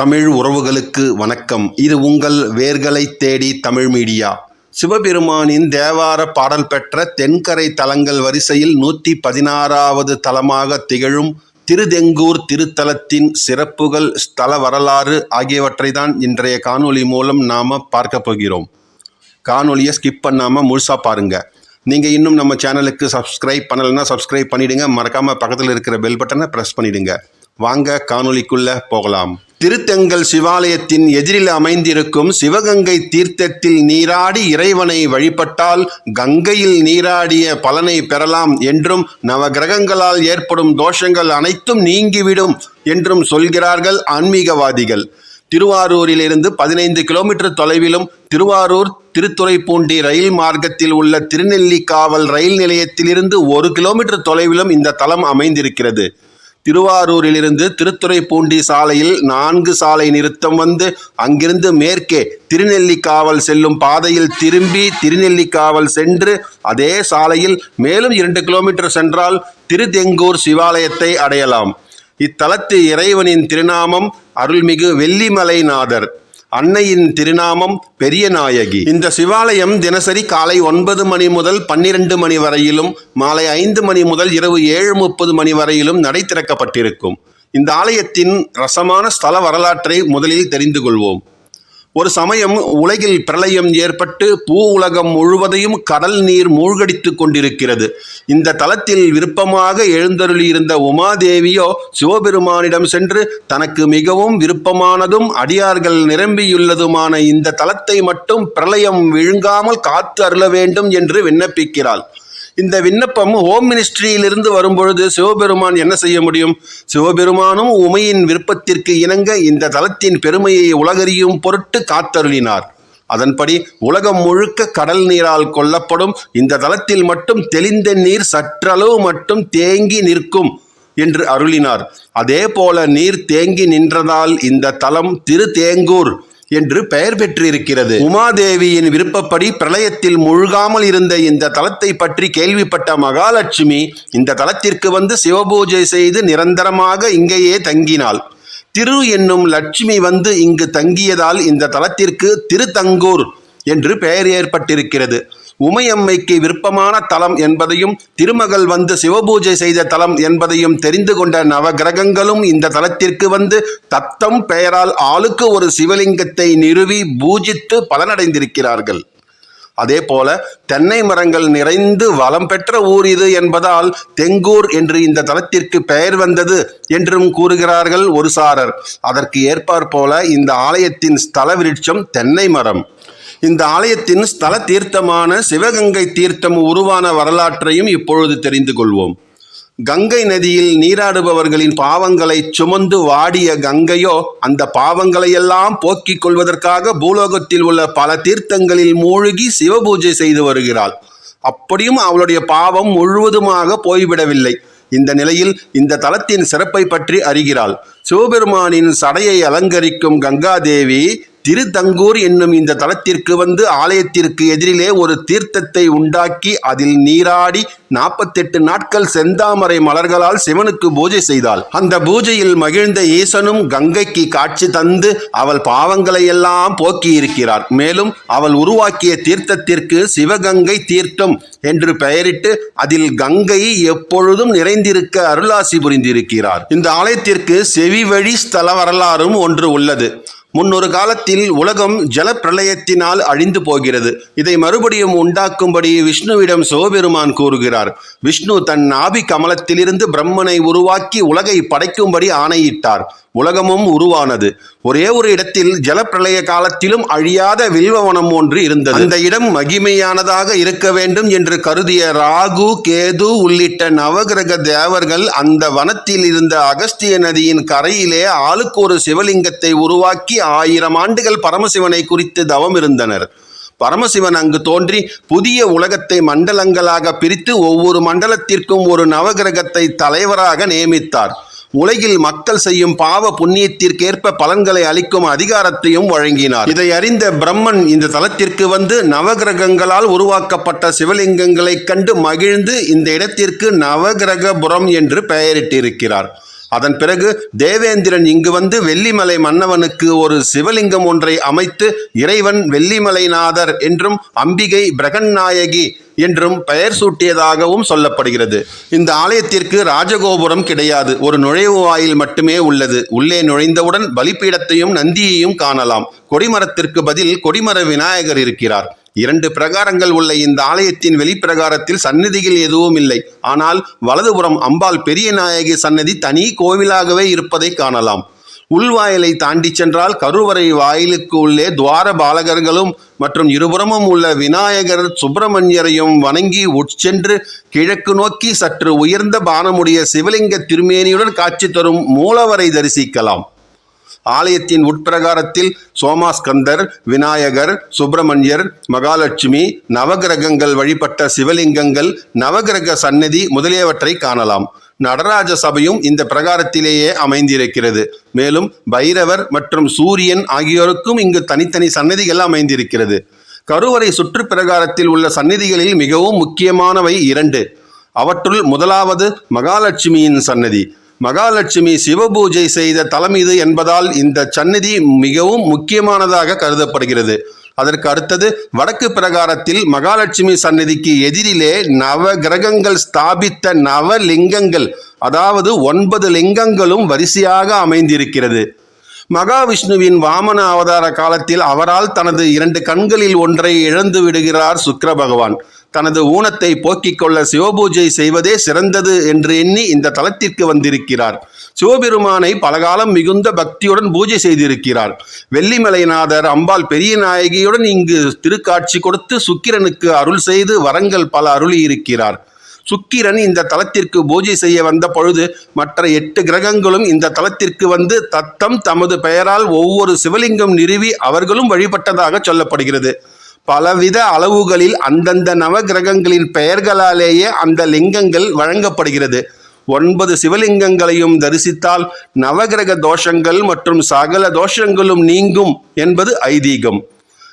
தமிழ் உறவுகளுக்கு வணக்கம். இது உங்கள் வேர்களை தேடி தமிழ் மீடியா. சிவபெருமானின் தேவார பாடல் பெற்ற தென்கரை தலங்கள் வரிசையில் நூற்றி பதினாறாவது தலமாக திகழும் திருதெங்கூர் திருத்தலத்தின் சிறப்புகள் ஸ்தல வரலாறு ஆகியவற்றை தான் இன்றைய காணொளி மூலம் நாம் பார்க்க போகிறோம். காணொலியை ஸ்கிப் பண்ணாமல் முழுசாக பாருங்கள் நீங்கள் இன்னும் நம்ம சேனலுக்கு சப்ஸ்கிரைப் பண்ணலைன்னா சப்ஸ்கிரைப் பண்ணிவிடுங்க மறக்காமல் பக்கத்தில் இருக்கிற பெல் பட்டனை ப்ரெஸ் பண்ணிவிடுங்க வாங்க காணொலிக்குள்ளே போகலாம். திருத்தெங்கல் சிவாலயத்தின் எதிரில் அமைந்திருக்கும் சிவகங்கை தீர்த்தத்தில் நீராடி இறைவனை வழிபட்டால் கங்கையில் நீராடிய பலனை பெறலாம் என்றும் நவகிரகங்களால் ஏற்படும் தோஷங்கள் அனைத்தும் நீங்கிவிடும் என்றும் சொல்கிறார்கள் ஆன்மீகவாதிகள். திருவாரூரிலிருந்து பதினைந்து கிலோமீட்டர் தொலைவிலும் திருவாரூர் திருத்துறைப்பூண்டி ரயில் மார்க்கத்தில் உள்ள திருநெல்லிக்காவல் ரயில் நிலையத்திலிருந்து ஒரு கிலோமீட்டர் தொலைவிலும் இந்த தலம் அமைந்திருக்கிறது. திருவாரூரிலிருந்து திருத்துறைப்பூண்டி சாலையில் நான்கு சாலை நிறுத்தம் வந்து அங்கிருந்து மேற்கே திருநெல்லிக்காவல் செல்லும் பாதையில் திரும்பி திருநெல்லிக்காவல் சென்று அதே சாலையில் மேலும் இரண்டு கிலோமீட்டர் சென்றால் திருதெங்கூர் சிவாலயத்தை அடையலாம். இத்தலத்து இறைவனின் திருநாமம் அருள்மிகு வெள்ளிமலைநாதர். அன்னையின் திருநாமம் பெரிய நாயகி. இந்த சிவாலயம் தினசரி காலை ஒன்பது மணி முதல் பன்னிரண்டு மணி வரையிலும் மாலை ஐந்து மணி முதல் இரவு ஏழு முப்பது மணி வரையிலும் நடை திறக்கப்பட்டிருக்கும். இந்த ஆலயத்தின் ரசமான ஸ்தல வரலாற்றை முதலில் தெரிந்து கொள்வோம். ஒரு சமயம் உலகில் பிரளயம் ஏற்பட்டு பூ உலகம் முழுவதையும் கடல் நீர் மூழ்கடித்து கொண்டிருக்கிறது. இந்த தலத்தில் விருப்பமாக எழுந்தருளியிருந்த உமாதேவியோ சிவபெருமானிடம் சென்று தனக்கு மிகவும் விருப்பமானதும் அடியார்கள் நிரம்பியுள்ளதுமான இந்த தலத்தை மட்டும் பிரளயம் விழுங்காமல் காத்து அருள வேண்டும் என்று விண்ணப்பிக்கிறாள். இந்த விண்ணப்பம் ஹோம் மினிஸ்ட்ரியிலிருந்து வரும்பொழுது சிவபெருமான் என்ன செய்ய முடியும்? சிவபெருமானும் உமையின் விருப்பத்திற்கு இணங்க இந்த தலத்தின் பெருமையை உலகறியும் பொருட்டு காத்தருளினார். அதன்படி உலகம் முழுக்க கடல் நீரால் கொல்லப்படும். இந்த தலத்தில் மட்டும் தெளிந்த நீர் சற்றளவு மட்டும் தேங்கி நிற்கும் என்று அருளினார். அதே போல நீர் தேங்கி நின்றதால் இந்த தலம் திரு தேங்கூர் என்று பெயர் பெற்றிருக்கிறது. உமாதேவியின் விருப்பப்படி பிரளயத்தில் முழுகாமல் இருந்த இந்த தலத்தை பற்றி கேள்விப்பட்ட மகாலட்சுமி இந்த தலத்திற்கு வந்து சிவபூஜை செய்து நிரந்தரமாக இங்கேயே தங்கினாள். திரு என்னும் லட்சுமி வந்து இங்கு தங்கியதால் இந்த தலத்திற்கு திருத்தங்கூர் என்று பெயர் ஏற்பட்டிருக்கிறது. உமையம்மைக்கு விருப்பமான தலம் என்பதையும் திருமகள் வந்து சிவபூஜை செய்த தலம் என்பதையும் தெரிந்து கொண்ட நவகிரகங்களும் இந்த தலத்திற்கு வந்து தத்தம் பெயரால் ஆளுக்கு ஒரு சிவலிங்கத்தை நிறுவி பூஜித்து பலனடைந்திருக்கிறார்கள். அதே போல தென்னை மரங்கள் நிறைந்து வளம் பெற்ற ஊர் இது என்பதால் தெங்கூர் என்று இந்த தலத்திற்கு பெயர் வந்தது என்றும் கூறுகிறார்கள் ஒரு சாரர். அதற்கு ஏற்பார் போல இந்த ஆலயத்தின் ஸ்தல விருட்சம் தென்னை மரம். இந்த ஆலயத்தின் ஸ்தல தீர்த்தமான சிவகங்கை தீர்த்தம் உருவான வரலாற்றையும் இப்பொழுது தெரிந்து கொள்வோம். கங்கை நதியில் நீராடுபவர்களின் பாவங்களை சுமந்து வாடிய கங்கையோ அந்த பாவங்களையெல்லாம் போக்கிக் கொள்வதற்காக பூலோகத்தில் உள்ள பல தீர்த்தங்களில் மூழ்கி சிவபூஜை செய்து வருகிறாள். அப்படியும் அவளுடைய பாவம் முழுவதுமாக போய்விடவில்லை. இந்த நிலையில் இந்த தலத்தின் சிறப்பை பற்றி அறிகிறாள். சிவபெருமானின் சடையை அலங்கரிக்கும் கங்காதேவி திருத்தங்கூர் என்னும் இந்த தலத்திற்கு வந்து ஆலயத்திற்கு எதிரிலே ஒரு தீர்த்தத்தை உண்டாக்கி அதில் நீராடி நாற்பத்தெட்டு நாட்கள் செந்தாமரை மலர்களால் சிவனுக்கு பூஜை செய்தாள். அந்த பூஜையில் மகிழ்ந்த ஈசனும் கங்கைக்கு காட்சி தந்து அவள் பாவங்களை எல்லாம் போக்கி இருக்கிறார் மேலும் அவள் உருவாக்கிய தீர்த்தத்திற்கு சிவகங்கை தீர்த்தம் என்று பெயரிட்டு அதில் கங்கை எப்பொழுதும் நிறைந்திருக்க அருளாசி புரிந்திருக்கிறார். இந்த ஆலயத்திற்கு செவி வழி ஸ்தல வரலாறும் ஒன்று உள்ளது. முன்னொரு காலத்தில் உலகம் ஜலப்பிரளயத்தினால் அழிந்து போகிறது. இதை மறுபடியும் உண்டாக்கும்படி விஷ்ணுவிடம் சிவபெருமான் கூறுகிறார். விஷ்ணு தன் நாபி கமலத்திலிருந்து பிரம்மனை உருவாக்கி உலகை படைக்கும்படி ஆணையிட்டார். உலகமும் உருவானது. ஒரே ஒரு இடத்தில் ஜலப்பிரளய காலத்திலும் அழியாத வில்வவனம் ஒன்று இருந்தது. அந்த இடம் மகிமையானதாக இருக்க வேண்டும் என்று கருதிய ராகு கேது உள்ளிட்ட நவகிரக தேவர்கள் அந்த வனத்தில் இருந்த அகஸ்திய நதியின் கரையிலே ஆளுக்கு ஒரு சிவலிங்கத்தை உருவாக்கி ஆயிரம் ஆண்டுகள் பரமசிவனை குறித்து தவம் இருந்தனர். பரமசிவன் அங்கு தோன்றி புதிய உலகத்தை மண்டலங்களாக பிரித்து ஒவ்வொரு மண்டலத்திற்கும் ஒரு நவகிரகத்தை தலைவராக நியமித்தார். உலகில் மக்கள் செய்யும் பாவ புண்ணியத்திற்கேற்ப பலன்களை அளிக்கும் அதிகாரத்தையும் வழங்கினார். இதை அறிந்த பிரம்மன் இந்த தலத்திற்கு வந்து நவகிரகங்களால் உருவாக்கப்பட்ட சிவலிங்கங்களைக் கண்டு மகிழ்ந்து இந்த இடத்திற்கு நவகிரகபுரம் என்று பெயரிட்டிருக்கிறார். அதன் பிறகு தேவேந்திரன் இங்கு வந்து வெள்ளிமலை மன்னவனுக்கு ஒரு சிவலிங்கம் ஒன்றை அமைத்து இறைவன் வெள்ளிமலைநாதர் என்றும் அம்பிகை பிரகன்நாயகி என்றும் பெயர் சூட்டியதாகவும் சொல்லப்படுகிறது. இந்த ஆலயத்திற்கு ராஜகோபுரம் கிடையாது. ஒரு நுழைவு வாயில் மட்டுமே உள்ளது. உள்ளே நுழைந்தவுடன் பலிப்பீடத்தையும் நந்தியையும் காணலாம். கொடிமரத்திற்கு பதில் கொடிமர விநாயகர் இருக்கிறார். இரண்டு பிரகாரங்கள் உள்ள இந்த ஆலயத்தின் வெளிப்பிரகாரத்தில் சந்நிதிகள் எதுவும் இல்லை. ஆனால் வலதுபுறம் அம்பாள் பெரிய நாயகி சன்னதி தனி கோவிலாகவே இருப்பதை காணலாம். உள்வாயிலை தாண்டி சென்றால் கருவறை வாயிலுக்கு உள்ளே துவார பாலகர்களும் மற்றும் இருபுறமும் உள்ள விநாயகர் சுப்பிரமணியரையும் வணங்கி உட்சென்று கிழக்கு நோக்கி சற்று உயர்ந்த பானமுடைய சிவலிங்க திருமேனியுடன் காட்சி தரும் மூலவரை தரிசிக்கலாம். ஆலயத்தின் உட்பிரகாரத்தில் சோமாஸ்கந்தர் விநாயகர் சுப்பிரமணியர் மகாலட்சுமி நவகிரகங்கள் வழிபட்ட சிவலிங்கங்கள் நவகிரக சன்னதி முதலியவற்றை காணலாம். நடராஜ சபையும் இந்த பிரகாரத்திலேயே அமைந்திருக்கிறது. மேலும் பைரவர் மற்றும் சூரியன் ஆகியோருக்கும் இங்கு தனித்தனி சன்னதிகள் அமைந்திருக்கிறது. கருவறை சுற்று பிரகாரத்தில் உள்ள சன்னதிகளில் மிகவும் முக்கியமானவை இரண்டு. அவற்றுள் முதலாவது மகாலட்சுமியின் சன்னதி மகாலட்சுமி சிவபூஜை செய்த தலம் இது என்பதால் இந்த சன்னதி மிகவும் முக்கியமானதாக கருதப்படுகிறது. அதற்கு அடுத்தது வடக்கு பிரகாரத்தில் மகாலட்சுமி சந்நிதிக்கு எதிரிலே நவ கிரகங்கள் ஸ்தாபித்த நவலிங்கங்கள் அதாவது ஒன்பது லிங்கங்களும் வரிசையாக அமைந்திருக்கிறது. மகாவிஷ்ணுவின் வாமன அவதார காலத்தில் அவரால் தனது இரண்டு கண்களில் ஒன்றை இழந்து விடுகிறார் சுக்கர பகவான். தனது ஊனத்தை போக்கிக் கொள்ள சிவபூஜை செய்வதே சிறந்தது என்று எண்ணி இந்த தலத்திற்கு வந்திருக்கிறார். சிவபெருமானை பலகாலம் மிகுந்த பக்தியுடன் பூஜை செய்திருக்கிறார். வெள்ளிமலைநாதர் அம்பாள் பெரிய நாயகியுடன் இங்கு திருக்காட்சி கொடுத்து சுக்கிரனுக்கு அருள் செய்து வரங்கள் பல அருளியிருக்கிறார். சுக்கிரன் இந்த தலத்திற்கு பூஜை செய்ய வந்த பொழுது மற்ற எட்டு கிரகங்களும் இந்த தலத்திற்கு வந்து தத்தம் தமது பெயரால் ஒவ்வொரு சிவலிங்கம் நிறுவி அவர்களும் வழிபட்டதாக சொல்லப்படுகிறது. பலவித அளவுகளில் அந்தந்த நவகிரகங்களின் பெயர்களாலேயே அந்த லிங்கங்கள் வழங்கப்படுகிறது. ஒன்பது சிவலிங்கங்களையும் தரிசித்தால் நவகிரக தோஷங்கள் மற்றும் சகல தோஷங்களும் நீங்கும் என்பது ஐதீகம்.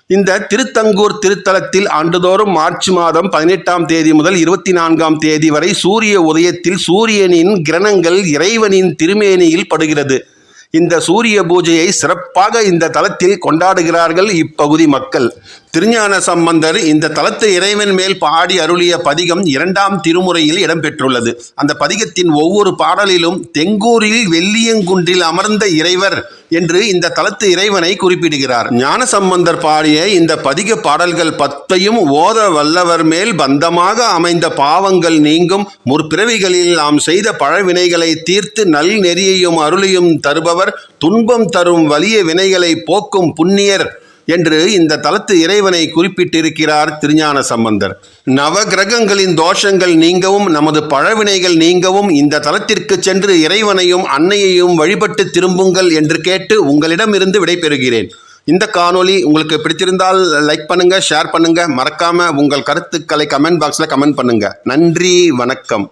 இந்த திருத்தங்கூர் திருத்தலத்தில் ஆண்டுதோறும் மார்ச் மாதம் பதினெட்டாம் தேதி முதல் இருபத்தி நான்காம் தேதி வரை சூரிய உதயத்தில் சூரியனின் கிரணங்கள் இறைவனின் திருமேனியில் படுகிறது. இந்த சூரிய பூஜையை சிறப்பாக இந்த தலத்தில் கொண்டாடுகிறார்கள் இப்பகுதி மக்கள். திருஞான சம்பந்தர் இந்த தலத்து இறைவன் மேல் பாடி அருளிய பதிகம் இரண்டாம் திருமுறையில் இடம்பெற்றுள்ளது. அந்த பதிகத்தின் ஒவ்வொரு பாடலிலும் தெங்கூரில் வெள்ளியங்குன்றில் அமர்ந்த இறைவர் என்று இந்த தலத்து இறைவனை குறிப்பிடுகிறார். ஞான சம்பந்தர் பாடிய இந்த பதிக பாடல்கள் பத்தையும் ஓத வல்லவர் மேல் பந்தமாக அமைந்த பாவங்கள் நீங்கும். முற்பிறவிகளில் நாம் செய்த பழவினைகளை தீர்த்து நல் நெறியையும் அருளையும் தருபவர். துன்பம் தரும் வலிய வினைகளை போக்கும் புண்ணியர். என்று இந்த தலத்து இறைவனை குறிப்பிட்டிருக்கிறார் திருஞான சம்பந்தர். நவ கிரகங்களின் தோஷங்கள் நீங்கவும் நமது பழவினைகள் நீங்கவும் இந்த தலத்திற்கு சென்று இறைவனையும் அன்னையையும் வழிபட்டு திரும்புங்கள் என்று கேட்டு உங்களிடமிருந்து விடைபெறுகிறேன். இந்த காணொளி உங்களுக்கு பிடித்திருந்தால் லைக் பண்ணுங்கள் ஷேர் பண்ணுங்கள் மறக்காமல் உங்கள் கருத்துக்களை கமெண்ட் பாக்ஸில் கமெண்ட் பண்ணுங்கள் நன்றி வணக்கம்.